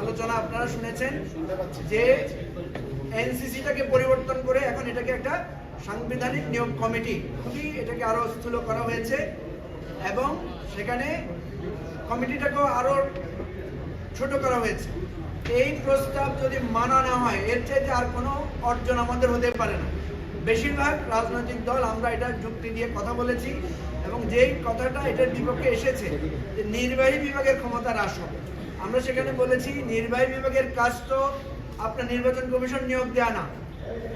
আলোচনা আপনারা শুনেছেন যে এনসিসিটাকে পরিবর্তন করে এখন এটাকে একটা সাংবিধানিক নিয়োগ কমিটি, খুবই এটাকে আরও স্থূল করা হয়েছে এবং সেখানে কমিটিটাকেও আরও ছোট করা হয়েছে। এই প্রস্তাব যদি মানা না হয়, এর চাইতে আর কোনো অর্জন আমাদের হতে পারে না। বেশিরভাগ রাজনৈতিক দল আমরা এটা যুক্তি দিয়ে কথা বলেছি এবং যেই কথাটা এটার বিপক্ষে এসেছে যে নির্বাহী বিভাগের ক্ষমতা হ্রাস হবে আমরা সেখানে বলেছি নির্বাহী বিভাগের কাজ তো আপনার নির্বাচন কমিশন নিয়োগ দেয়া না।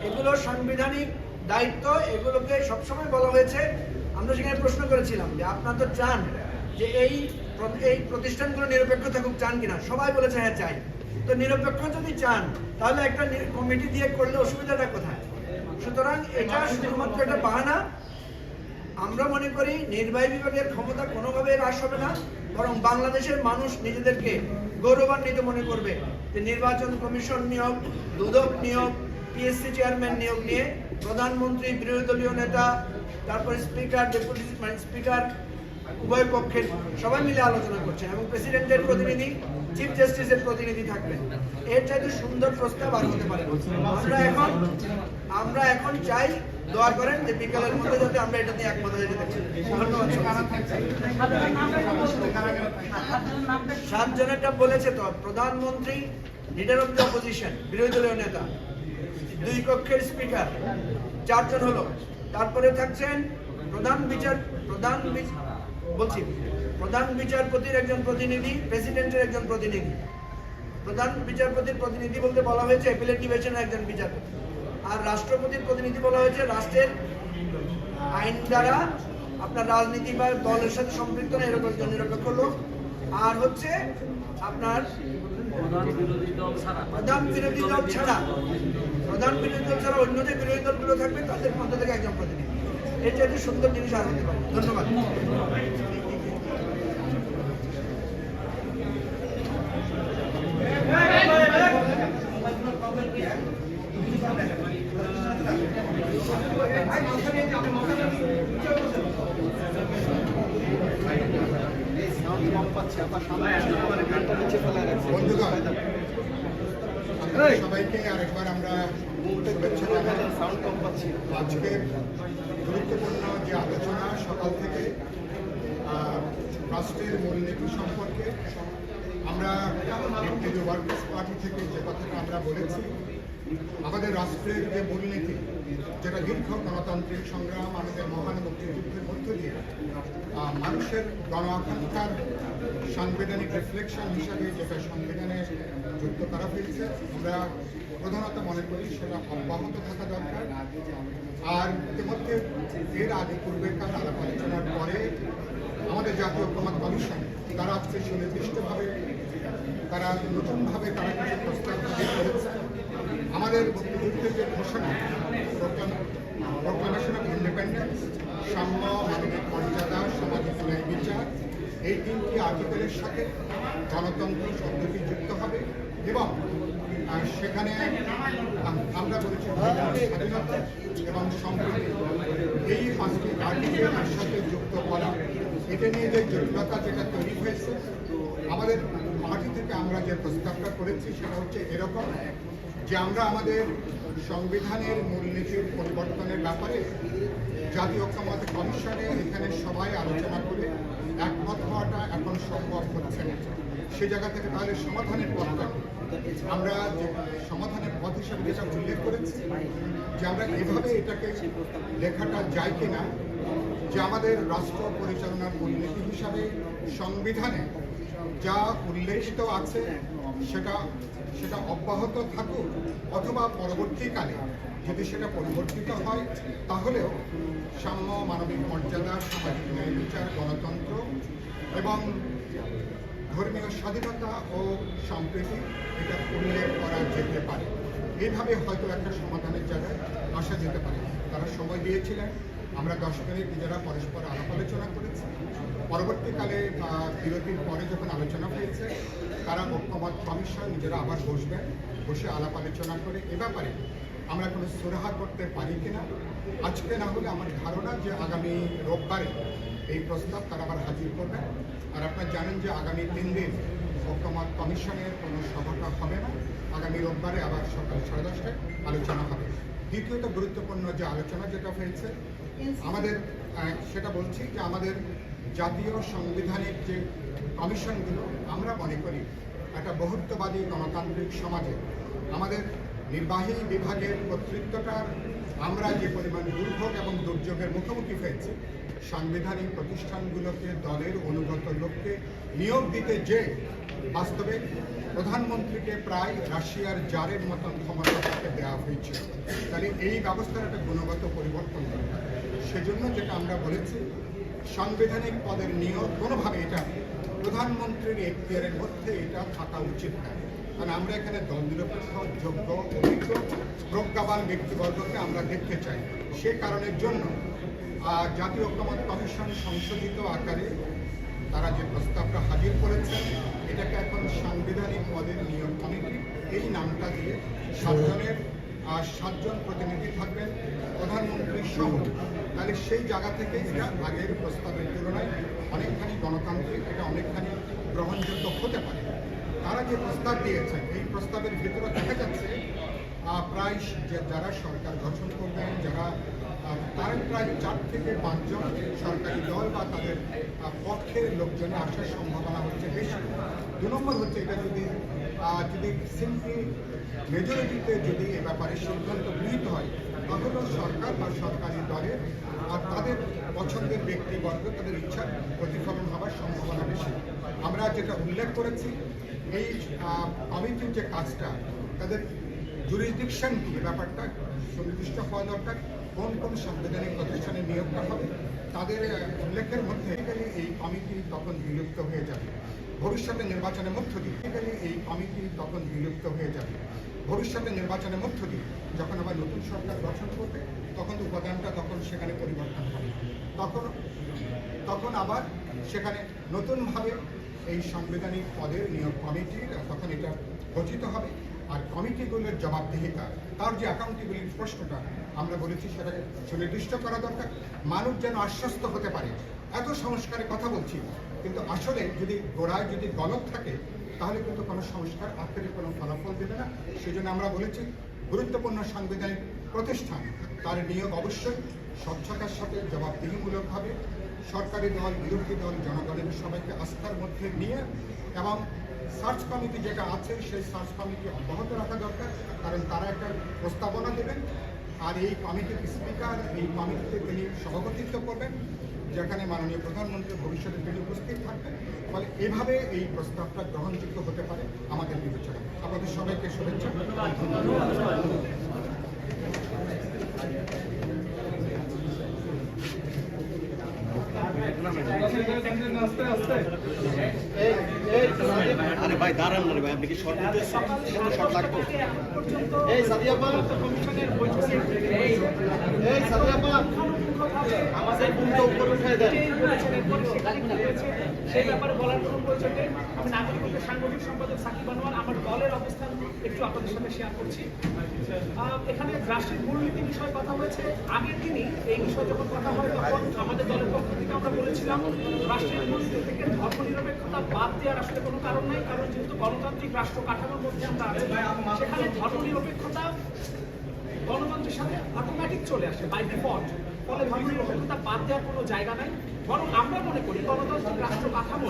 এগুলো সাংবিধানিক দায়িত্ব এগুলোকে সবসময় বলা হয়েছে। আমরা সেখানে প্রশ্ন করেছিলাম যে আপনারা তো চান যে এই এই প্রতিষ্ঠানগুলো নিরপেক্ষ থাকুক চান কিনা? সবাই বলেছে হ্যাঁ চাই। তো নিরপেক্ষ যদি চান তাহলে একটা কমিটি দিয়ে করলে অসুবিধাটা কোথায়? সুতরাং এটা শুধুমাত্র একটা বাহানা। আমরা মনে করি নির্বাহী বিভাগের ক্ষমতা কোনোভাবে হ্রাস হবে না, বরং বাংলাদেশের মানুষ নিজেদেরকে গৌরবান্বিত মনে করবে যে নির্বাচন কমিশন নিয়োগ, দুদক নিয়োগ পিএসসি চেয়ারম্যান নিয়োগ নিয়ে প্রধানমন্ত্রী বিরোধী দলীয় নেতা, তারপরে স্পিকার ডেপুটি স্পিকার উভয় পক্ষের সবাই মিলে আলোচনা করছেন এবং প্রেসিডেন্টের প্রতিনিধি চিফ জাস্টিসের প্রতিনিধি থাকবেন এর চাইতে সুন্দর প্রস্তাব আর হতে পারে আমরা এখন আমরা এখন চাই, দোয়া করেন যে বিকালের মধ্যে যাতে আমরা এটা নিয়ে একমত হয়ে যেতে সাত জনেরটা বলেছে তো, প্রধানমন্ত্রী লিডার অফ দ্য অপোজিশন বিরোধী দলীয় নেতা, দুই কক্ষের স্পিকার চারজন হলো। তারপরে থাকছেন প্রধান বিচার প্রধান বলছি। প্রধান বিচারপতির একজন প্রতিনিধি প্রেসিডেন্টের একজন প্রতিনিধি। প্রধান বিচারপতির প্রতিনিধি বলতে বলা হয়েছে অ্যাপিলেট ডিভিশনের একজন বিচারপতি। আর রাষ্ট্রপতির প্রতিনিধি বলা হয়েছে রাষ্ট্রের আইন দ্বারা আপনার রাজনীতি বা দলের সাথে সম্পৃক্ত না এরকম একজন নিরপেক্ষ লোক। আর হচ্ছে আপনার প্রধান বিরোধী দল ছাড়া। প্রধান বিরোধী দল ছাড়া। অন্য যে বিরোধী দলগুলো থাকবে তাদের মধ্যে থেকে একজন প্রতিনিধি। এটা চাইতে সুন্দর জিনিস আর হতে পারে ধন্যবাদ। সবাইকে আরেকবার আমরা আজকে গুরুত্বপূর্ণ যে আলোচনা সকাল থেকে রাষ্ট্রের মূলনীতি সম্পর্কে আমরা নেতৃত্ব ওয়ার্কার্স পার্টি থেকে যে কথাটা আমরা বলেছি, আমাদের রাষ্ট্রের যে মূলনীতি, যেটা দীর্ঘ গণতান্ত্রিক সংগ্রাম আমাদের মহান মুক্তিযুদ্ধের মধ্য দিয়ে মানুষের গণ আকাঙ্ক্ষার সাংবিধানিক রিফ্লেকশন হিসাবে যেটা সংবিধানে যুক্ত করা হয়েছে, আমরা প্রধানত মনে করি সেটা অব্যাহত থাকা দরকার। আর ইতিমধ্যে এর আগে পূর্বেকার আলাপ আলোচনার পরে আমাদের জাতীয় ঐক্যমত কমিশন তারা আজকে সুনির্দিষ্টভাবে তারা নতুনভাবে তারা কিছু প্রস্তাব আমাদের মুক্তিযুদ্ধের যে ঘোষণা প্রোক্লামেশন অফ ইন্ডিপেন্ডেন্স সাম্য, মানবিক মর্যাদা, সামাজিক ন্যায় বিচার, এই তিনটি আর্টিকেলের সাথে গণতন্ত্র শব্দটি যুক্ত হবে এবং সেখানে আমরা বলেছি স্বাধীনতা এবং সম্প্রীতি। এই পাঁচটি আর্টিকেলের সাথে যুক্ত করা, এটা নিয়ে যে জটিলতা যেটা তৈরি হয়েছে, আমাদের পার্টি থেকে আমরা যে প্রস্তাবটা করেছি সেটা হচ্ছে এরকম যে আমরা আমাদের সংবিধানের মূলনীতির পরিবর্তনের ব্যাপারে জাতীয় ঐক্যমত কমিশনে এখানে সবাই আলোচনা করে একমত হওয়াটা এখন সম্ভব হচ্ছে না। সে জায়গা থেকে তাহলে সমাধানের পথটা আমরা যে সমাধানের পথ হিসাবে যেটা উল্লেখ করেছি, যে আমরা এভাবে এটাকে লেখাটা যায় কিনা, যে আমাদের রাষ্ট্র পরিচালনার মূলনীতি হিসাবে সংবিধানে যা উল্লেখিত আছে, সেটা সেটা অব্যাহত থাকুক অথবা পরবর্তীকালে যদি সেটা পরিবর্তিত হয়, তাহলেও সাম্য মানবিক মর্যাদা, সামাজিক ন্যায় বিচার, গণতন্ত্র এবং ধর্মীয় স্বাধীনতা ও সম্প্রীতি এটা উল্লেখ করা যেতে পারে। এইভাবে হয়তো একটা সমাধানের জায়গায় আসা যেতে পারে। তারা সময় দিয়েছিলেন। আমরা দশ মিনিট নিজেরা পরস্পর আলাপ আলোচনা করেছি। পরবর্তীকালে বিরতির পরে যখন আলোচনা হয়েছে তারা ঐক্যমত কমিশন নিজেরা আবার বসবেন বসে আলাপ আলোচনা করে এ ব্যাপারে আমরা কোনো সুরাহা করতে পারি কিনা? আজকে না হলে আমার ধারণা যে আগামী রোববারে এই প্রস্তাব তারা আবার হাজির করবেন আর আপনারা জানেন যে আগামী তিন দিন ঐক্যমত কমিশনের কোনো সভাটা হবে না। আগামী রোববারে আবার সকাল সাড়ে দশটায় আলোচনা হবে। দ্বিতীয়ত গুরুত্বপূর্ণ যে আলোচনা যেটা হয়েছে আমাদের সেটা বলছি যে আমাদের জাতীয় সাংবিধানিক যে কমিশনগুলো, আমরা মনে করি একটা বহুত্ববাদী গণতান্ত্রিক সমাজে, আমাদের নির্বাহী বিভাগের কর্তৃত্বটার আমরা যে পরিমাণ দুর্ভোগ এবং দুর্যোগের মুখোমুখি হয়েছি, সাংবিধানিক প্রতিষ্ঠানগুলোকে দলের অনুগত লোককে নিয়োগ দিতে যে বাস্তবে প্রধানমন্ত্রীকে প্রায় রাশিয়ার জারের মতন ক্ষমতা তাকে দেওয়া হয়েছিল তাহলে এই ব্যবস্থার একটা গুণগত পরিবর্তন দরকার। সেজন্য যেটা আমরা বলেছি সাংবিধানিক পদের নিয়োগ কোনোভাবে এটা প্রধানমন্ত্রীর এখতিয়ারের মধ্যে এটা থাকা উচিত না। কারণ আমরা এখানে দল নিরপেক্ষ যোগ্য, অভিজ্ঞ, প্রজ্ঞাবান ব্যক্তিবর্গকে আমরা দেখতে চাই। সে কারণের জন্য জাতীয় ঐক্যমত কমিশন সংশোধিত আকারে তারা যে প্রস্তাবটা হাজির করেছেন, এটাকে এখন সাংবিধানিক পদের নিয়োগ কমিটি, এই নামটা দিয়ে সাতজনের আহ, সাতজন প্রতিনিধি থাকবেন প্রধানমন্ত্রী সহ। তাহলে সেই জায়গা থেকে এটা আগের প্রস্তাবের তুলনায় অনেকখানি গণতান্ত্রিক এটা অনেকখানি গ্রহণযোগ্য হতে পারে। তারা যে প্রস্তাব দিয়েছেন এই প্রস্তাবের ভিতরে দেখা যাচ্ছে প্রায় যারা সরকার গঠন করবেন যারা তারা প্রায় চার থেকে পাঁচজন সরকারি দল বা তাদের পক্ষের লোকজনে আসার সম্ভাবনা হচ্ছে বেশি। দু নম্বর হচ্ছে এটা যদি যদি সিম্পলি মেজরিটিতে যদি এ ব্যাপারে সিদ্ধান্ত গৃহীত হয় তাহলেও সরকার বা সরকারি দলের আর তাদের পছন্দের ব্যক্তিবর্গ, তাদের ইচ্ছা প্রতিফলন হওয়ার সম্ভাবনা বেশি। আমরা যেটা উল্লেখ করেছি, এই কমিটির যে কাজটা, তাদের জুরিসডিকশন কি ব্যাপারটা সুনির্দিষ্ট হওয়া দরকার। কোন কোন সাংবিধানিক প্রতিষ্ঠানে নিয়োগটা হবে, তাদের উল্লেখের মধ্যে এই কমিটি তখন বিলুপ্ত হয়ে যাবে। ভবিষ্যতে নির্বাচনের মধ্য দিয়ে। এই কমিটি তখন বিলুপ্ত হয়ে যাবে। ভবিষ্যতে নির্বাচনের মধ্য দিয়ে যখন আবার নতুন সরকার গঠন করবে, তখন উপাদানটা তখন সেখানে পরিবর্তন হবে। তখন তখন আবার সেখানে নতুনভাবে এই সাংবিধানিক পদের নিয়োগ কমিটির তখন এটা গঠিত হবে। আর কমিটিগুলোর জবাবদিহিতা, তার যে অ্যাকাউন্টেবিলিটি প্রশ্নটা আমরা বলেছি সেটাকে সুনির্দিষ্ট করা দরকার। মানুষ যেন আশ্বস্ত হতে পারে। এত সংস্কারের কথা বলছি। কিন্তু আসলে যদি গোড়ায় যদি গলত থাকে, তাহলে কিন্তু কোনো সংস্কার আখেরে কোনো ফলাফল দেবে না। সেজন্য আমরা বলেছি, গুরুত্বপূর্ণ সাংবিধানিক প্রতিষ্ঠান, তার নিয়োগ অবশ্যই স্বচ্ছতার সাথে জবাবদিহিমূলকভাবে সরকারি দল, বিরোধী দল, জনগণের সবাইকে আস্থার মধ্যে নিয়ে এবং সার্চ কমিটি যেটা আছে, সেই সার্চ কমিটি অব্যাহত রাখা দরকার, কারণ তারা একটা প্রস্তাবনা দেবেন। আর এই কমিটির স্পিকার, এই কমিটিতে তিনি সভাপতিত্ব করবেন। যেখানে মাননীয় প্রধানমন্ত্রী ভবিষ্যতে তিনি উপস্থিত থাকবেন ফলে এভাবে এই প্রস্তাবটা গ্রহণযোগ্য হতে পারে আমাদের বিবেচনা। আপনাদের সবাইকে শুভেচ্ছা। আরে ভাই দাঁড়ান না রে ভাই আপনি কি শর্ট এটা শর্ট লাগবে। এই সাদিয়াপা এই সাদিয়াপা আমাদের বুমটা উপরে দেন সেই ব্যাপারে বলার কোনো প্রয়োজন নেই সাংগঠনিক সম্পাদক সাকিব আনোয়ার, আমার দলের অবস্থান একটু আপনাদের সাথে শেয়ার করছি। এখানে রাষ্ট্রের মূলনীতি বিষয়ে কথা হয়েছে। আগের দিনই এই বিষয়ে যখন কথা হয়, তখন আমাদের দলের পক্ষ থেকে আমরা বলেছিলাম, রাষ্ট্রের মূলনীতি থেকে ধর্মনিরপেক্ষতা বাদ দেওয়ার আসলে কোনো কারণ নাই, কারণ যেহেতু গণতান্ত্রিক রাষ্ট্র কাঠামোর মধ্যে আমরা সেখানে ধর্মনিরপেক্ষতা গণতন্ত্রের সাথে অটোমেটিক চলে আসে বাই ডিফল্ট ফলে ধর্মনিরপেক্ষতা বাদ দেওয়ার কোনো জায়গা নাই। বরং আমরা মনে করি গণতান্ত্রিক রাষ্ট্র কাঠামো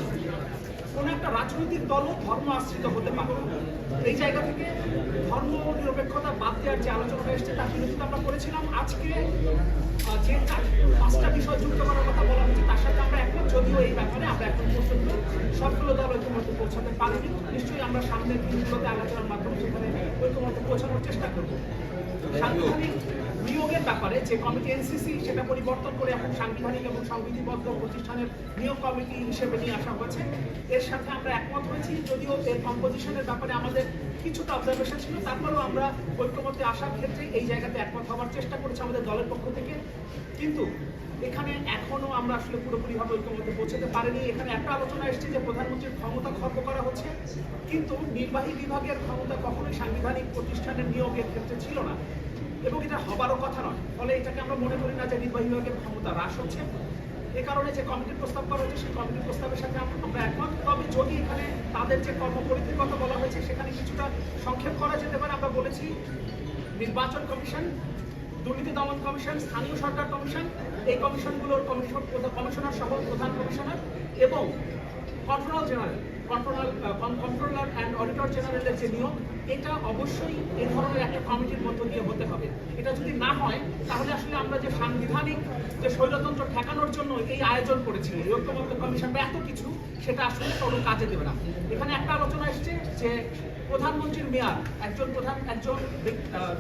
কোন একটা রাজনৈতিক দলও ধর্ম আশ্রিত হতে পারে। এই জায়গা থেকে ধর্ম নিরপেক্ষতা বাদ দেওয়ার যে আলোচনাটা এসছে, তার বিরোধিতা আমরা করেছিলাম। আজকে যে পাঁচটা বিষয় যুক্ত করার কথা বলা হচ্ছে, তার সাথে আমরা এখন যদিও এই ব্যাপারে আমরা এখন পর্যন্ত সবগুলো দল ঐক্যমত পৌঁছাতে পারিনি। নিশ্চয়ই আমরা সামনের দিনগুলোতে আলোচনার মাধ্যমে সেখানে ঐক্যমত পৌঁছানোর চেষ্টা করব। নিয়োগের ব্যাপারে যে কমিটি এনসিসি সেটা পরিবর্তন করে এখন সাংবিধানিক এবং সংবিধিবদ্ধ প্রতিষ্ঠানের নিয়োগ কমিটি হিসেবে নিয়ে আসা হয়েছে। এর সাথে আমরা একমত হয়েছি, যদিও এর কম্পোজিশনের ব্যাপারে আমাদের কিছুটা অবজারভেশন ছিল। তারপরেও আমরা ঐক্যমতে আসার ক্ষেত্রে এই জায়গাতে একমত হওয়ার চেষ্টা করেছি আমাদের দলের পক্ষ থেকে। কিন্তু এখানে এখনও আমরা আসলে পুরোপুরিভাবে ঐক্যমতে পৌঁছতে পারিনি। এখানে একটা আলোচনা এসেছে যে প্রধানমন্ত্রীর ক্ষমতা খর্ব করা হচ্ছে, কিন্তু নির্বাহী বিভাগের ক্ষমতা কখনোই সাংবিধানিক প্রতিষ্ঠানের নিয়োগের ক্ষেত্রে ছিল না। এবং এটা হবারও কথা নয়। ফলে এটাকে আমরা মনে করি না যে নির্বাহী বিভাগের ক্ষমতা হ্রাস হচ্ছে। এ কারণে যে কমিটির প্রস্তাব করা হয়েছে, সেই কমিটির প্রস্তাবের সাথে আম- আমরা একমত। তবে যদি এখানে তাদের যে কর্মপরিধির কথা বলা হয়েছে, সেখানে কিছুটা সংক্ষেপ করা যেতে পারে। আমরা বলেছি, নির্বাচন কমিশন, দুর্নীতি দমন কমিশন, স্থানীয় সরকার কমিশন, এই কমিশনগুলোর কমিশন কমিশনার সহ প্রধান কমিশনার এবং controller general controller controller and auditor জেনারেলের যে নিয়োগ এটা অবশ্যই এই ধরনের একটা কমিটির মধ্য দিয়ে হতে হবে। এটা যদি না হয়, তাহলে আসলে আমরা যে সাংবিধানিক যে স্বৈরতন্ত্র ঠেকানোর জন্য এই আয়োজন করেছি ঐক্যমত্য কমিশন বা এত কিছু, সেটা আসলে কোনো কাজে দেবে না। এখানে একটা আলোচনা এসছে যে প্রধানমন্ত্রীর মেয়াদ, একজন প্রধান, একজন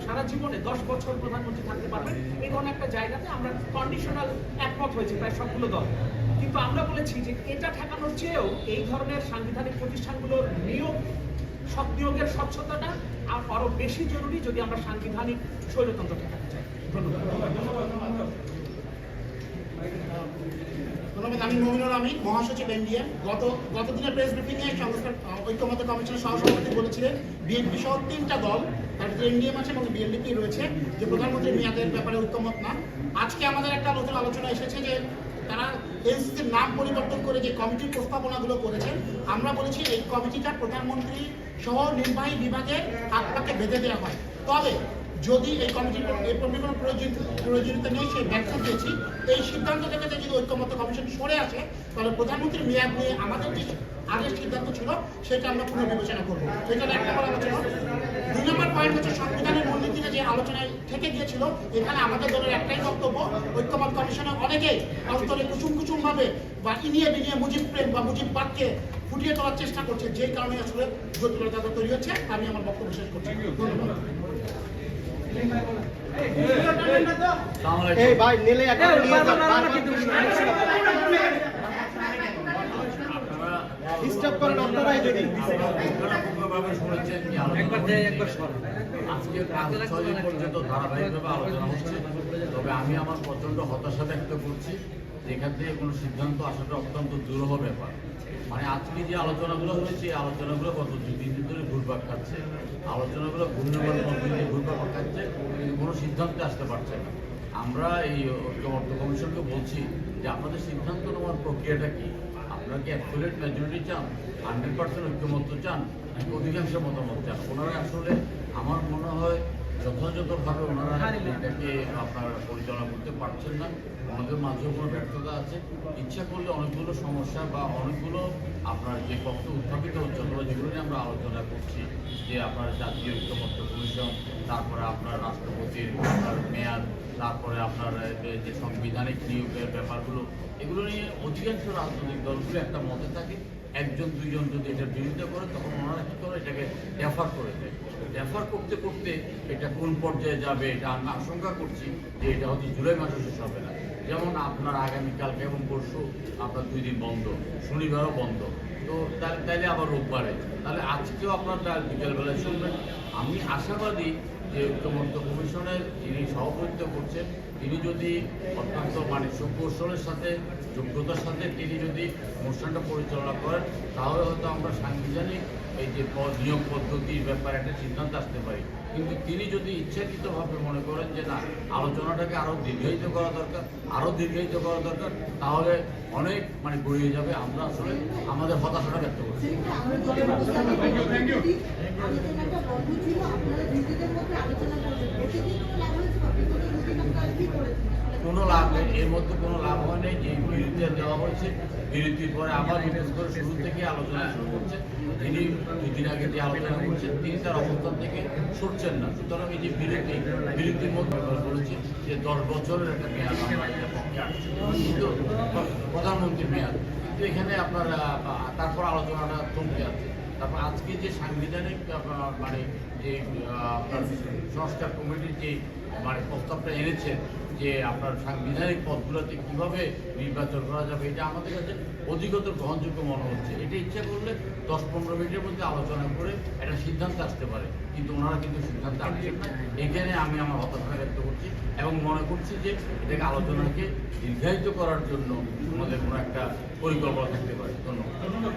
সারা জীবনে দশ বছর প্রধানমন্ত্রী থাকতে পারবেন। এই ধরনের একটা জায়গাতে আমরা কন্ডিশনাল একমত হয়েছে, প্রায় সবগুলো দল। কিন্তু আমরা বলেছি যে এটা ঠেকানোর চেয়েও এই ধরনের সাংবিধানিক প্রতিষ্ঠানগুলোর নিয়োগ, সব নিয়োগের স্বচ্ছতাটা আর বেশি জরুরি যদি আমরা সাংবিধানিক স্বৈরতন্ত্র ঠেকাতে চাই। ধন্যবাদ। আমি আমিন, মহাসচিব গত প্রেস ব্রিফিংয়ে ঐক্যমত্য কমিশনের সহসভাপতি বলেছিলেন, বিএনপি সহ তিনটা দল, তার ভিতরে এনডিএম আছে এবং বিএনডিপি রয়েছে, যে প্রধানমন্ত্রী মেয়াদের ব্যাপারে ঐক্যমত না। আজকে আমাদের একটা নতুন আলোচনা এসেছে যে তারা এনসিসির নাম পরিবর্তন করে যে কমিটির প্রস্তাবনাগুলো করেছেন, আমরা বলেছি এই কমিটিটা প্রধানমন্ত্রী সহ নির্বাহী বিভাগের আপনাকে বেঁধে দেওয়া হয়। তবে যদি এই কমিটির এই কমিটির প্রয়োজন প্রয়োজনীয়তা নেই সেই ব্যাখ্যা দিয়েছি এই সিদ্ধান্ত থেকে যদি ঐক্যমত্য কমিশন সরে আসে, তাহলে প্রধানমন্ত্রীর মেয়াদ নিয়ে আমাদের যে আগের সিদ্ধান্ত ছিল, সেটা আমরা পুনর্বিবেচনা করব। এটা একটা বড় আলোচনা দুই নম্বর পয়েন্ট হচ্ছে সংবিধানের মূলনীতিতে যে আলোচনায় থেকে গিয়েছিল, এখানে আমাদের দলের একটাই বক্তব্য ঐক্যমত কমিশনের অনেকেই অন্তরে কুসুম কুসুম ভাবে বা ইনিয়ে বিনিয়ে মুজিব প্রেম বা মুজিব বাদকে ফুটিয়ে তোলার চেষ্টা করছে, যে কারণে আসলে জটিলতা তৈরি হচ্ছে। আমি আমার বক্তব্য শেষ করছি। ধন্যবাদ। এই ভাই নিলে ডিস্টার্ব করেন আপনারাই যদি। তবে আমি আমার প্রচণ্ড হতাশা ব্যক্ত করছি। যেখান থেকে কোনো সিদ্ধান্ত আসাটা অত্যন্ত দুরূহ ব্যাপার। মানে আজকে যে আলোচনাগুলো হয়েছে এই আলোচনাগুলো গত দুই তিন দিন ধরে ঘুরপাক খাচ্ছে। আলোচনাগুলো ঘূর্ণিবার মধ্যে ঘুরপাক খাচ্ছে কোনো সিদ্ধান্তে আসতে পারছে না। আমরা এই ঐক্যবদ্ধ কমিশনকে বলছি যে আপনাদের সিদ্ধান্ত নেওয়ার প্রক্রিয়াটা কি? আপনারা কি অ্যাকুরেট মেজরিটি চান? হান্ড্রেড পার্সেন্ট ঐক্যমত্য চান? নাকি অধিকাংশ মতামত চান? ওনারা আসলে আমার মনে হয় যথাযথভাবে ওনারা এটাকে আপনার পরিচালনা করতে পারছেন না। আমাদের মাঝেও কোনো ব্যর্থতা আছে। ইচ্ছা করলে অনেকগুলো সমস্যা বা অনেকগুলো আপনার যে পক্ষ উত্থাপিত হচ্ছে অথবা যেগুলো নিয়ে আমরা আলোচনা করছি, যে আপনার জাতীয় ঐক্যমত্য কমিশন, তারপরে আপনার রাষ্ট্রপতির মেয়াদ, তারপরে আপনার যে সাংবিধানিক নিয়োগের ব্যাপারগুলো, এগুলো নিয়ে অধিকাংশ রাজনৈতিক দলগুলো একটা মতে থাকে। একজন, দুইজন যদি এটা বিরোধিতা করে, তখন ওনারা কী করে? এটাকে রেফার করে দেয়। রেফার করতে করতে এটা কোন পর্যায়ে যাবে, এটা আমি আশঙ্কা করছি যে এটা হয়তো জুলাই মাসে শেষ হবে না। যেমন আপনার আগামীকালকে এবং পরশু আপনার দুই দিন বন্ধ, শনিবারও বন্ধ। তো তাইলে আবার রোববারে। তাহলে আজকেও আপনার বিকেলবেলায় শুনবেন। আমি আশাবাদী যে ঐক্যমত্য কমিশনের যিনি সভাপতিত্ব করছেন, তিনি যদি অত্যন্ত মানে সুকৌশলের সাথে, যোগ্যতার সাথে তিনি যদি অনুষ্ঠানটা পরিচালনা করেন, তাহলে হয়তো আমরা সাংবিধানিক এই যে পদ নিয়োগ পদ্ধতির ব্যাপারে একটা সিদ্ধান্ত আসতে পারি। কিন্তু তিনি যদি ইচ্ছাকৃতভাবে মনে করেন যে না আলোচনাটাকে আরও দীর্ঘায়িত করা দরকার আরও দীর্ঘায়িত করা দরকার তাহলে অনেক মানে গড়িয়ে যাবে। আমরা আসলে আমাদের হতাশাটা ব্যক্ত করছি। আলোচনা কোনো লাভ নেই, এর মধ্যে কোনো লাভ হয় নাই, যে বিরতিটা দেওয়া হয়েছে, বিরতির পরে আবার বিশেষ করে শুরু থেকে আলোচনা শুরু করছে তিনি দুদিন আগে যে আলোচনা করছেন, তিনি তার অবস্থান থেকে সরছেন না। সুতরাং এই যে বিরতি, বিরতির মধ্যে আমরা যে দশ বছরের একটা মেয়াদ আমরা প্রধানমন্ত্রীর মেয়াদ। কিন্তু এখানে আপনার তারপর আলোচনাটা থমকে আছে। তারপর আজকে যে সাংবিধানিক মানে যে আপনার সংস্কার কমিটির যে মানে প্রস্তাবটা এনেছেন যে আপনার সাংবিধানিক পদগুলোতে কীভাবে নির্বাচন করা যাবে, এটা আমাদের কাছে অধিকতর গ্রহণযোগ্য মনে হচ্ছে। এটা ইচ্ছা করলে দশ পনেরো মিনিটের মধ্যে আলোচনা করে একটা সিদ্ধান্ত আসতে পারে। কিন্তু ওনারা কিন্তু সিদ্ধান্ত আসছেন না। এখানে আমি আমার হতাশা ব্যক্ত করছি এবং মনে করছি যে এটাকে আলোচনাকে দীর্ঘায়িত করার জন্য আমাদের কোনো একটা পরিকল্পনা থাকতে পারে। ধন্যবাদ।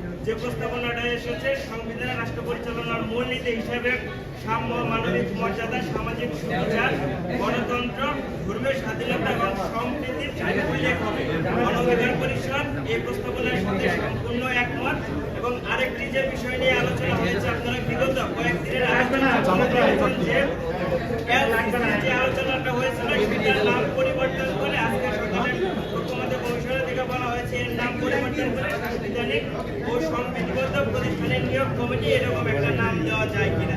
যে প্রস্তাবনাটা এসেছে সংবিধানে রাষ্ট্র পরিচালনার মূলনীতি হিসেবে সাম্য, মানবিক মর্যাদা, সামাজিক সুবিচার, গণতন্ত্র, ধর্মীয় স্বাধীনতা এবং সম্প্রীতির উল্লেখ হবে। গণঅধিকার পরিষদ এই প্রস্তাবনার সাথে সম্পূর্ণ একমত এবং আরেকটি যে বিষয় নিয়ে আলোচনা হয়েছে, আপনারা বিগত কয়েকদিনের আলোচনা যে আলোচনাটা হয়েছিল, সেটার নাম পরিবর্তন করে ও সংবিধিবদ্ধ প্রতিষ্ঠানের নিয়োগ কমিটি এরকম একটা নাম দেওয়া যায় কিনা।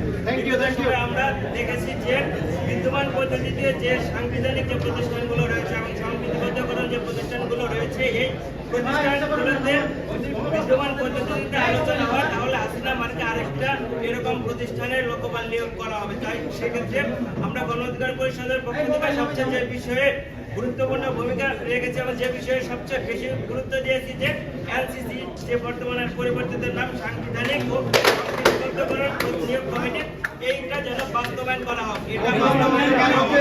আমরা দেখেছি যে বিদ্যমান পদ্ধতিতে যে সাংবিধানিক যে প্রতিষ্ঠানগুলো রয়েছে এবং সংবিধিবদ্ধকরণ যে প্রতিষ্ঠানগুলো রয়েছে এই প্রতিষ্ঠানগুলোতে বিদ্যমান পদ্ধতিতে আলোচনা হয় তাহলে হাসিনা মার্কে আরেকটা এরকম প্রতিষ্ঠানের লোকপাল নিয়োগ করা হবে। তাই সেক্ষেত্রে আমরা গণ অধিকার পরিষদের পক্ষ থেকে সবচেয়ে যে বিষয়ে গুরুত্বপূর্ণ ভূমিকা রেখেছে এবং যে বিষয়ে সবচেয়ে বেশি গুরুত্ব দিয়েছি যে এলসিসি যে বর্তমানে পরিবর্তিত নাম সাংবিধানিক ও সংবিধিবদ্ধকরণ নিয়োগ কমিটি, এইটা যেন বাস্তবায়ন করা হোক। এটা বাস্তবায়ন করা হবে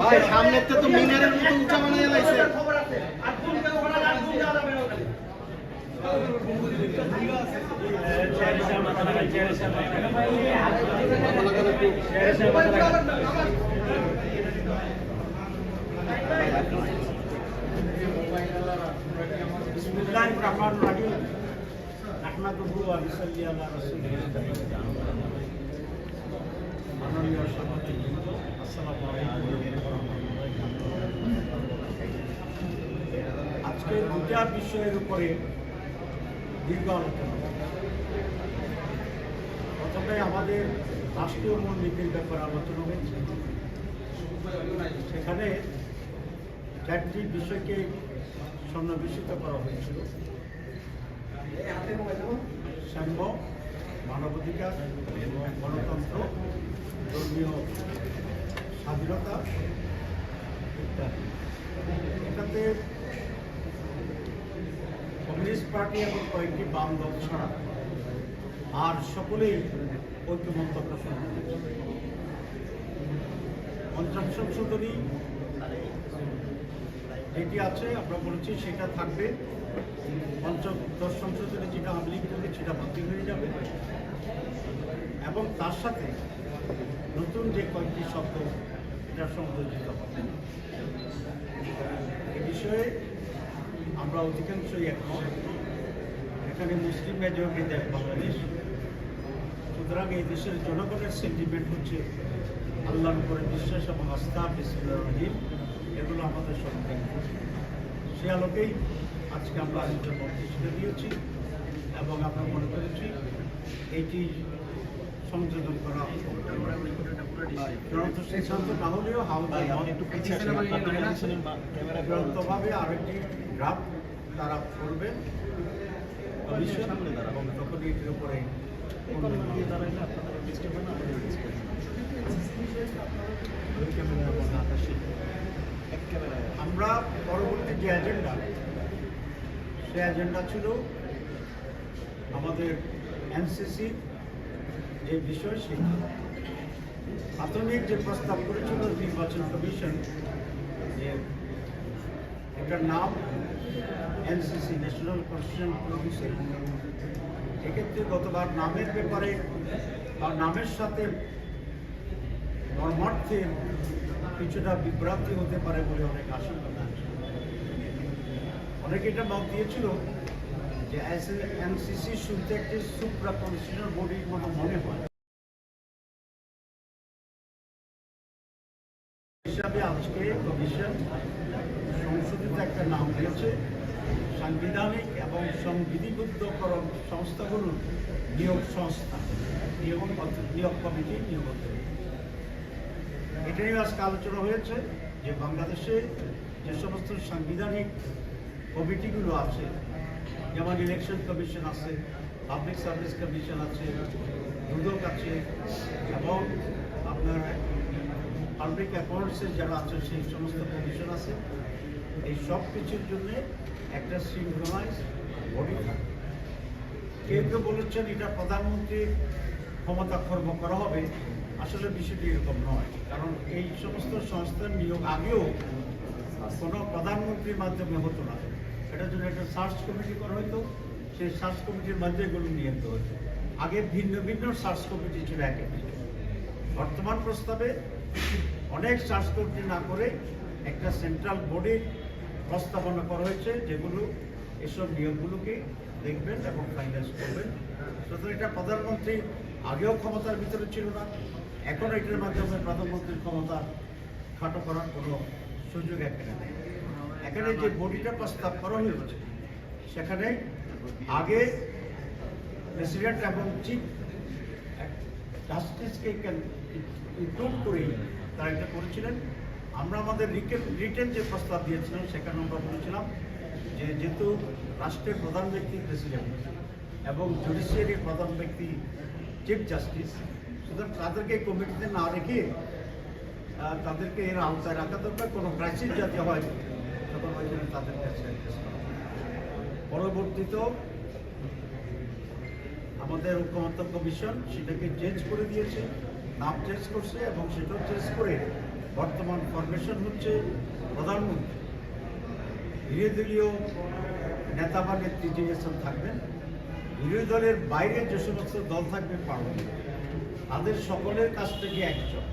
ভাই সামনে তো মিনারের মতো উঁচা বানায় লাইছে। মাননীয় সভাপতি আসসালামু আলাইকুম আজকে দুটা বিষয়ের উপরে দীর্ঘ আলোচনা। প্রথমে আমাদের রাষ্ট্রীয় মূলনীতির ব্যাপারে আলোচনা হয়েছে সেখানে চারটি বিষয়কে সন্নিবেশিত করা হয়েছিল। সাম্য মানবাধিকার গণতন্ত্র। ধর্মীয় স্বাধীনতা। ইত্যাদি এটাতে কমিউনিস্ট পার্টি এবং কয়েকটি বাম ছাড়া আর সকলেই ঐক্যমত্য পোষণ করেছে। সংশোধনী যেটি আছে, আমরা বলেছি সেটা থাকবে। পঞ্চদশ সংশোধনে যেটা আমলিং করবে সেটা বাতিল হয়ে যাবে। এবং তার সাথে নতুন যে কয়েকটি শব্দ এটা সংযোজিত হবে। এ বিষয়ে আমরা অধিকাংশই একমত। এখানে মুসলিম মেজরিটি দেশ বাংলাদেশ। সুতরাং এই দেশের জনগণের সেন্টিমেন্ট হচ্ছে আল্লাহর উপরে বিশ্বাস এবং আস্থা বিসমিল্লাহ রহিম এগুলো আমাদের সঙ্গে সে আলোকেই আজকে আমরা মধ্যে ছেড়ে দিয়েছি এবং আমরা মনে করেছি এইটি সংযোজন করা চূড়ান্ত সিদ্ধান্ত না? হলেও চূড়ান্তভাবে আরেকটি ড্রাফট তারা করবেন ভবিষ্যৎ এবং তখন এটির উপরে আমরা পরবর্তী যে এজেন্ডা সে এজেন্ডা ছিল আমাদের এনসিসি যে বিষয় সেটা। প্রাথমিক যে প্রস্তাব করেছিল নির্বাচন কমিশন, যে এটার নাম এনসিসি ন্যাশনাল কনস্টিটিউশন প্রভিসি এক্ষেত্রে গতবার নামের ব্যাপারে বা নামের সাথে মর্মার্থে কিছুটা বিভ্রান্তি হতে পারে বলে অনেক আশঙ্কা অনেকে এটা মত দিয়েছিল যে এনসিসি শুনতে একটি সুপ্রা কনস্টিটিউশন বডির মতো মনে হয় হিসাবে আজকে কমিশন সংশোধিত একটা নাম দিয়েছে। সাংবিধানিক এবং সংবিধিবদ্ধকরণ সংস্থাগুলোর নিয়োগ সংস্থা, নিয়োগ নিয়োগ কমিটি নিয়োগ এটা নিয়ে আজকে আলোচনা হয়েছে যে বাংলাদেশে যে সমস্ত সাংবিধানিক কমিটিগুলো আছে যেমন ইলেকশন কমিশন আছে পাবলিক সার্ভিস কমিশন আছে, দুদক আছে, এবং আপনার পাবলিক অ্যাকাউন্টসের যারা আছে, সেই সমস্ত কমিশন আছে। এই সব কিছুর জন্য একটা সিনক্রোনাইজ বডি থাকে। কেউ বলেছেন এটা প্রধানমন্ত্রীর ক্ষমতা খর্ব করা হবে, আসলে বিষয়টি এরকম নয়। কারণ এই সমস্ত সংস্থার নিয়োগ আগেও কোনো প্রধানমন্ত্রীর মাধ্যমে হতো না। এটার জন্য একটা সার্চ কমিটি করা হতো সেই সার্চ কমিটির মাধ্যমে এগুলো নিয়মিত হতো আগে ভিন্ন ভিন্ন সার্চ কমিটি ছিল এক একটি। বর্তমান প্রস্তাবে অনেক সার্চ কমিটি না করে একটা সেন্ট্রাল বডির প্রস্তাবনা করা হয়েছে, যেগুলো এসব নিয়মগুলোকে দেখবেন এবং ফাইন্যান্স করবেন। সুতরাং এটা প্রধানমন্ত্রী আগেও ক্ষমতার ভিতরে ছিল না, এখন এটার মাধ্যমে প্রধানমন্ত্রীর ক্ষমতা খাটো করার কোনো সুযোগ এখানে নেই। এখানে যে বডিটা প্রস্তাব করা হয়েছে, সেখানে আগে প্রেসিডেন্ট এবং চিফ জাস্টিসকে ইনক্লুড করেই তারা এটা করেছিলেন। আমরা আমাদের রিটেন যে প্রস্তাব দিয়েছিলাম, সেখানে আমরা বলেছিলাম যে যেহেতু রাষ্ট্রের প্রধান ব্যক্তি প্রেসিডেন্ট এবং জুডিশিয়ারির প্রধান ব্যক্তি চিফ জাস্টিস, সুতরাং তাদেরকে কমিটিতে না রেখে তাদেরকে এর আওতায় রাখা দরকার। কোনো ক্রাইসিস যাতে হয় ওইখানে তাদের কাছে। পরবর্তীতেও আমাদের ঐক্যমত্য কমিশন সেটাকে চেঞ্জ করে দিয়েছে, নাম চেঞ্জ করছে এবং সেটাও চেঞ্জ করে বর্তমান ফরমেশন হচ্ছে প্রধানমন্ত্রী। বিরোধী দলীয় নেতা বা নেত্রী থাকবেন বিরোধী দলের বাইরে যে সমস্ত দল থাকবে পার্লামেন্টে, তাদের সকলের কাছ থেকে একজন।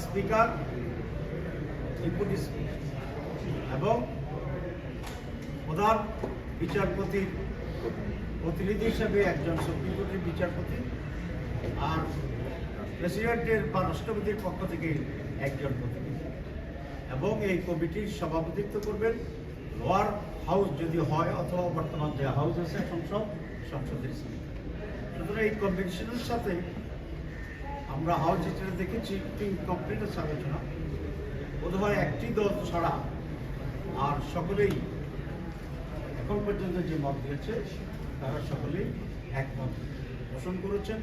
Speaker, deputy speaker. এবং প্রধান বিচারপতির প্রতিনিধি হিসেবে একজন সুপ্রিম কোর্টের বিচারপতি আর প্রেসিডেন্টের বা রাষ্ট্রপতির পক্ষ থেকে একজন প্রতিনিধি। এবং এই কমিটির সভাপতিত্ব করবেন লোয়ার হাউস যদি হয় অথবা বর্তমান যে হাউস আছে সংসদ, সংসদের সুতরাং এই কম্পিটিশনের সাথে আমরা হাউস যেটা দেখেছি কমপ্লিট আলোচনা। বোধহয় একটি দল ছাড়া আর সকলেই এখন পর্যন্ত যে মত দিয়েছে, তারা সকলেই একমত। পোষণ করেছেন,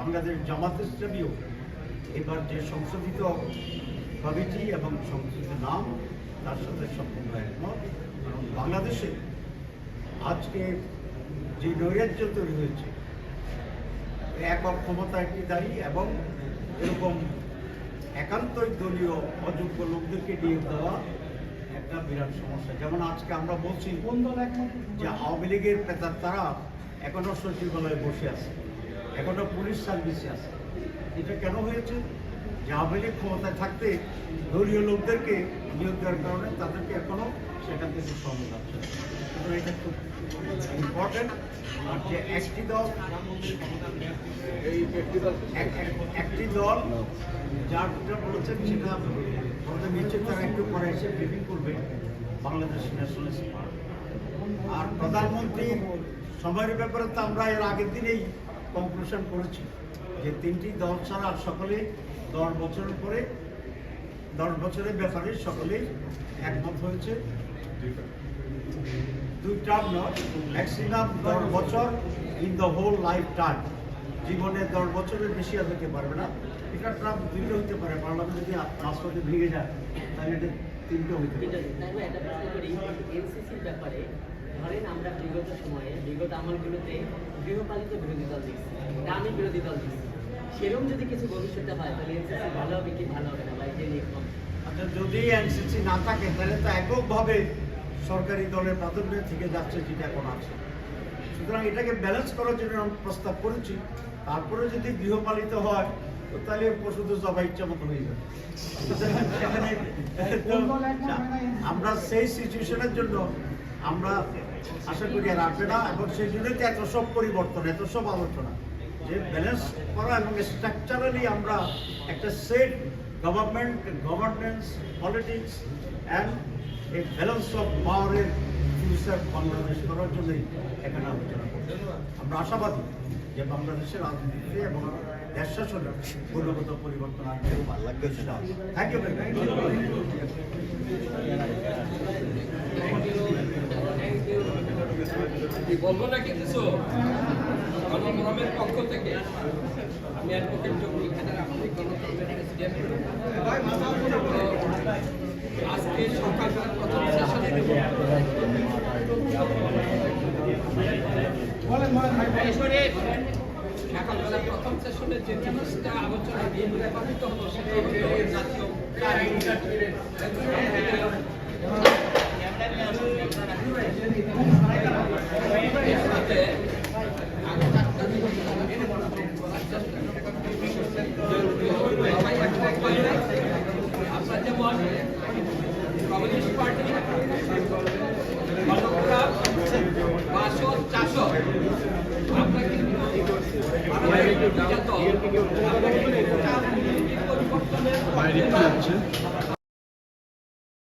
বাংলাদেশ জামাত ইসলামীও এবার যে সংশোধিত কমিটি এবং সংশোধিত নাম, তার সাথে সম্পূর্ণ একমত। কারণ বাংলাদেশে আজকে যে নৈরাজ্য তৈরি হয়েছে একক ক্ষমতা একটি দায়ী এবং এরকম একান্তই দলীয় অযোগ্য লোকদেরকে নিয়োগ দেওয়া একটা বিরাট সমস্যা। যেমন আজকে আমরা বলছি, কোন দল এখন যে আওয়ামী লীগের প্রেতার তারা এখনও সচিবালয়ে বসে আছে, এখনও পুলিশ সার্ভিসে আছে। এটা কেন হয়েছে? যে আওয়ামী লীগ ক্ষমতায় থাকতে দলীয় লোকদেরকে নিয়োগ দেওয়ার কারণে তাদেরকে এখনও সেখান থেকে না। সুতরাং এটা খুব ইম্পর্টেন্ট আর যে একটি দল, এক- এক- একটি দল যার বলেছেন সেটা আমাদের নিচে তারা একটু পরে এসে ব্রিফিং করবে বাংলাদেশ ন্যাশনালিস্ট আর প্রধানমন্ত্রীর সময়ের ব্যাপারে তো আমরা এর আগের দিনেই কনক্লুশন করেছি যে তিনটি দল ছাড়া সকলে দশ বছরের পরে, দশ বছরের ব্যাপারে সকলেই একমত হয়েছে। দুই টার্ম নয় ম্যাক্সিমাম দশ বছর in the whole life time জীবনে দশ বছরের বেশি আর হতে পারবে না। এটা ট্রাম্প দুইটা হতে পারে পার্লামেন্ট যদি রাষ্ট্রপতি ভেঙে যায় তাহলে এটা তিনটে হতে পারে। এনসিসির ব্যাপারে ধরেন আমরা বিগত সময়ে বিগত আমলগুলোতে গৃহপালিত বিরোধী দল দেখছি গ্রামে বিরোধী দল দেখছি। সেরকম যদি কিছু ভবিষ্যতে হয় তাহলে এনসিসি ভালো হবে কি ভালো হবে না বা নিয়ে আচ্ছা যদি এনসিসি না থাকে তাহলে তো এককভাবে সরকারি দলের প্রাধান্য থেকে যাচ্ছে যেটা এখন আছে। সুতরাং এটাকে ব্যালেন্স করার জন্য আমি প্রস্তাব করেছি। তারপরে যদি গৃহপালিত হয় তাহলে পশুদের সবাই ইচ্ছা মতো হয়ে যাবে। আমরা সেই সিচুয়েশনের জন্য আমরা আশা করি আর না, এবং সেই জন্যই এত সব পরিবর্তন, এত সব আলোচনা। যে ব্যালেন্স করা এবং স্ট্রাকচারালি আমরা একটা set government governance politics and এই ব্যালেন্স অফ পাওয়ারের ফিউচার বাংলাদেশ করার জন্যই এখানে আলোচনা করছি। আমরা আশাবাদী যে বাংলাদেশের রাজনীতিতে এবং দেশ শাসনে গুণগত পরিবর্তন আসবে থ্যাংক ইউ বলব নাকি কিছু গণফোরামের পক্ষ থেকে। আমি অ্যাডভোকেট গণতন্ত্রের প্রেসিডেন্ট আজকে সকালবেলা প্রথম সেশনে সকালবেলা প্রথম সেশনে যে জিনিসটা আলোচনা নিয়ে